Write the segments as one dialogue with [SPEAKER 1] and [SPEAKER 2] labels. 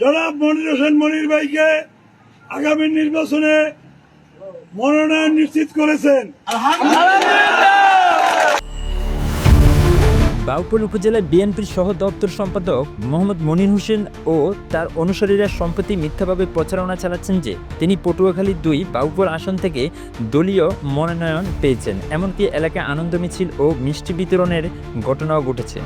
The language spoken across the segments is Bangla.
[SPEAKER 1] জনাব মনির হোসেন মনির ভাইকে আগামী নির্বাচনে মনোনয়ন নিশ্চিত করেছেন
[SPEAKER 2] বাউপুর উপজেলায় বিএনপির সহ দপ্তর সম্পাদক মোহাম্মদ মনির হোসেন ও তার অনুসারীরা সম্প্রতি মিথ্যাভাবে প্রচারণা চালাচ্ছেন যে তিনি পটুয়াখালী দুই বাউপুর আসন থেকে দলীয় মনোনয়ন পেয়েছেন এমনকি এলাকায় আনন্দ মিছিল ও মিষ্টি বিতরণের ঘটনাও ঘটেছে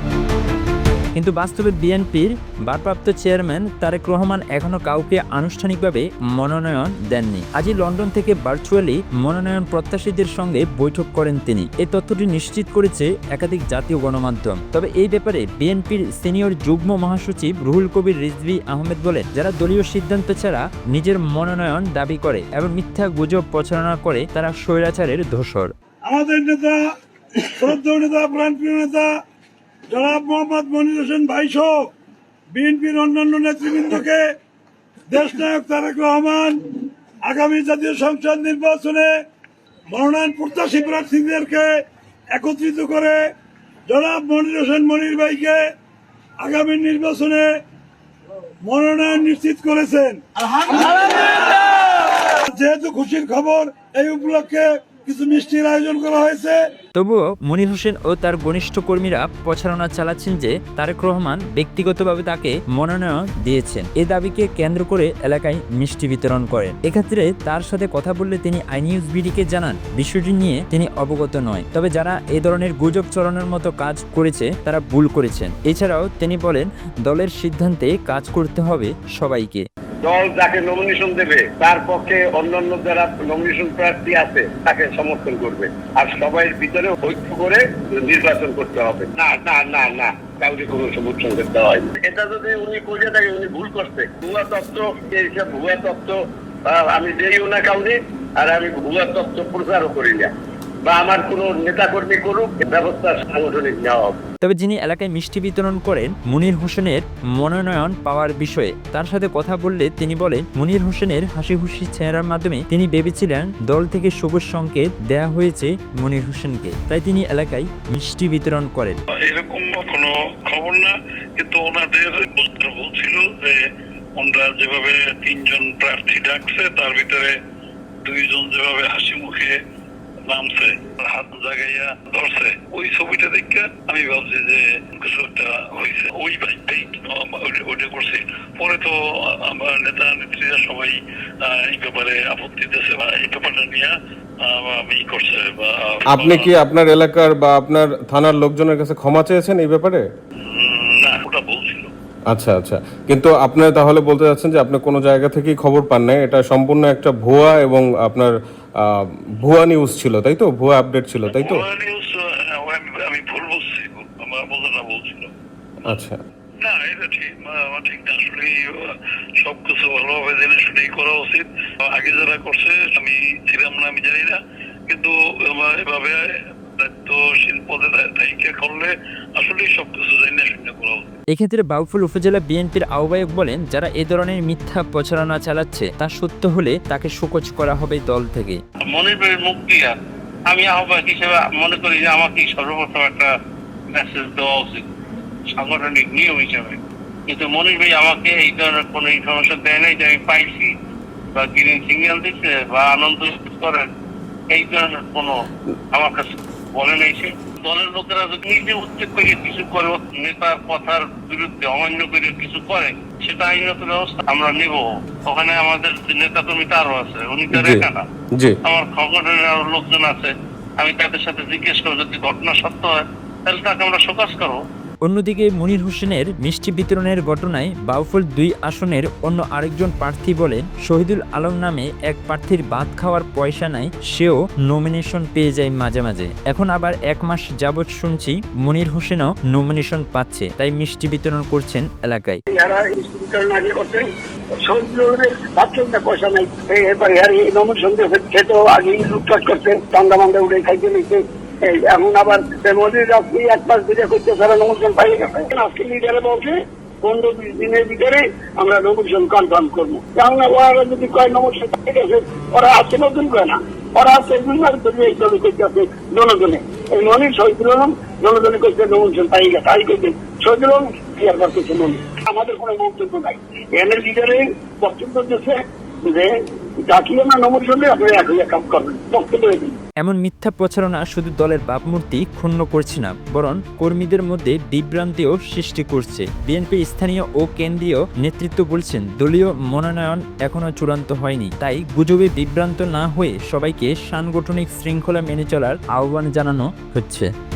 [SPEAKER 2] কিন্তু বাস্তবে বিএনপির ভারপ্রাপ্ত চেয়ারম্যান তারেক রহমান এখনো কাউকে আনুষ্ঠানিকভাবে মনোনয়ন দেননি আজই লন্ডন থেকে ভার্চুয়ালি মনোনয়ন প্রত্যাশীদের সঙ্গে বৈঠক করেন তিনি এই তথ্যটি নিশ্চিত করেছে একাধিক জাতীয় গণমাধ্যম তবে এই ব্যাপারে বিএনপির সিনিয়র যুগ্ম মহাসচিব রুহুল কবির রিজভি আহমেদ বলেন যারা দলীয় সিদ্ধান্ত ছাড়া নিজের মনোনয়ন দাবি করে এবং মিথ্যা গুজব প্রচারণা করে তারা স্বৈরাচারের ধসর
[SPEAKER 1] আমাদের নেতা নেতা প্রাণপ্রিয় নেতা জনাব মোহাম্মদ মনির হোসেন ভাইসহ বিএনপির অন্যান্য নেতৃবৃন্দকে দেশ নায়ক তারেক রহমান আগামী জাতীয় সংসদ নির্বাচনে মনোনয়ন প্রত্যাশী প্রার্থীদেরকে একত্রিত করে জনাব মনির হোসেন মনির ভাইকে আগামী নির্বাচনে মনোনয়ন নিশ্চিত করেছেন যেহেতু খুশির খবর এই উপলক্ষে কিছু মিষ্টির আয়োজন করা হয়েছে
[SPEAKER 2] তবুও মনির হোসেন ও তার ঘনিষ্ঠ কর্মীরা প্রচারণা চালাচ্ছেন যে তারেক রহমান ব্যক্তিগতভাবে তাকে মনোনয়ন দিয়েছেন এ দাবিকে কেন্দ্র করে এলাকায় মিষ্টি বিতরণ করেন এক্ষেত্রে তার সাথে কথা বললে তিনি আই নিউজ বিডিকে জানান বিষয়টি নিয়ে তিনি অবগত নয় তবে যারা এ ধরনের গুজব চরণের মতো কাজ করেছে তারা ভুল করেছেন এছাড়াও তিনি বলেন দলের সিদ্ধান্তে কাজ করতে হবে সবাইকে
[SPEAKER 3] দল যাকে নমিনেশন দেবে তার পক্ষে অন্যান্য যারা নমিনেশন প্রার্থী আছে তাকে সমর্থন করবে আর সবাইয়ের ভিতরে ঐক্য করে নির্বাচন করতে হবে
[SPEAKER 4] না না না না
[SPEAKER 5] আমি দেইও না কাউকে আর আমি ভুয়া তত্ত্ব প্রচারও করি না বা আমার কোনো নেতাকর্মী করুক ব্যবস্থা সাংগঠনিক নেওয়া
[SPEAKER 2] তবে যিনি এলাকায় মিষ্টি বিতরণ করেন মুনির হোসেনের মনোনয়ন পাওয়ার বিষয়ে তার সাথে কথা বললে তিনি বলেন মুনির হোসেনের হাসি হুসি চেহারার মাধ্যমে তিনি ভেবেছিলেন দল থেকে সবুজ সংকেত দেয়া হয়েছে মুনির হোসেনকে তাই তিনি এলাকায় মিষ্টি বিতরণ করেন
[SPEAKER 6] এরকম কোনো খবর না কিন্তু ওনাদের বলছিল যে ওনারা যেভাবে তিনজন প্রার্থী ডাকছে তার ভিতরে দুইজন যেভাবে হাসি মুখে নামছে হাত জাগাইয়া ধরছে ওই ছবিটা আমি ভাবছি যে কিছু একটা হয়েছে ওই ওইটা করছে পরে তো আমার নেতা নেত্রীরা সবাই এই ব্যাপারে আপত্তি বা এই ব্যাপারটা নিয়ে
[SPEAKER 7] আপনি কি আপনার এলাকার বা আপনার থানার লোকজনের কাছে ক্ষমা চেয়েছেন এই ব্যাপারে আচ্ছা আচ্ছা কিন্তু আপনার তাহলে বলতে যাচ্ছেন যে আপনি কোনো জায়গা থেকেই খবর পান নাই এটা সম্পূর্ণ একটা ভুয়া এবং আপনার ভুয়া নিউজ ছিল তাই তো ভুয়া আপডেট ছিল তাই তো
[SPEAKER 6] আমি ভুল আমার আচ্ছা না এটা ঠিক ঠিক না আসলে সবকিছু জেনে শুনেই করা উচিত আগে যারা করছে আমি ছিলাম না আমি কিন্তু এভাবে দায়িত্বশীল পদে দায়িত্ব করলে আসলেই সবকিছু
[SPEAKER 2] এক্ষেত্রে বাউফুল উপজেলা বিএনপির আহ্বায়ক বলেন যারা এ ধরনের মিথ্যা প্রচারণা চালাচ্ছে তা সত্য হলে তাকে শোকজ করা হবে দল থেকে
[SPEAKER 8] মনিবের মুক্তি আমি আহ্বায়ক হিসেবে মনে করি যে আমাকে সর্বপ্রথম একটা মেসেজ দেওয়া উচিত সাংগঠনিক নিয়ম হিসাবে কিন্তু মনির ভাই আমাকে এই ধরনের কোন ইনফরমেশন দেয় নাই যে আমি পাইছি বা গ্রিন সিগন্যাল দিচ্ছে বা আনন্দ করেন এই ধরনের কোনো আমার কাছে বলে নাইছে দলের লোকেরা যদি নিজে উদ্যোগ করে কিছু করে নেতার কথার বিরুদ্ধে অমান্য করে কিছু করে সেটা আইনত ব্যবস্থা আমরা নিব ওখানে আমাদের নেতা কর্মী তারও আছে উনি তার একা না আমার সংগঠনের আরো লোকজন আছে আমি তাদের সাথে জিজ্ঞেস করবো যদি ঘটনা সত্য হয় তাহলে তাকে আমরা সকাশ করবো
[SPEAKER 2] অন্যদিকে মনির হোসেনের মিষ্টি বিতরণের ঘটনায় বাউফুল দুই আসনের অন্য আরেকজন প্রার্থী বলেন শহীদুল আলম নামে এক প্রার্থীর ভাত খাওয়ার পয়সা নাই সেও নমিনেশন পেয়ে যায় মাঝে মাঝে এখন আবার এক মাস যাবৎ শুনছি মনির হোসেনও নমিনেশন পাচ্ছে তাই মিষ্টি বিতরণ করছেন এলাকায়
[SPEAKER 9] পয়সা নাই এরপরে নমিনেশন খেতেও আগে লুটকাট করছে চান্দা মান্দা উঠে খাইতে নিতে এই এখন আবার মোদীর আপনি এক পাশ ভিজা করতে সারা নমুজন পাই আজকে লিডারে বলছে পনেরো বিশ দিনের ভিতরে আমরা নমুজন কনফার্ম করবো কেননা ওরা যদি কয় নমুজন পাই গেছে ওরা আজকে নতুন করে না ওরা আজকে দুই মাস ধরে এই চলে করতে আছে জনগণে এই মনে শহীদুল আলম জনগণে করছে নমুজন পাই গেছে তাই করছে শহীদুল আলম আমাদের কোনো মন্তব্য নাই এনের লিডারে বক্তব্য দিচ্ছে যে
[SPEAKER 2] এমন মিথ্যা প্রচারণা শুধু দলের ভাবমূর্তি ক্ষুণ্ণ করছে না বরং কর্মীদের মধ্যে বিভ্রান্তিও সৃষ্টি করছে বিএনপি স্থানীয় ও কেন্দ্রীয় নেতৃত্ব বলছেন দলীয় মনোনয়ন এখনও চূড়ান্ত হয়নি তাই গুজবে বিভ্রান্ত না হয়ে সবাইকে সাংগঠনিক শৃঙ্খলা মেনে চলার আহ্বান জানানো হচ্ছে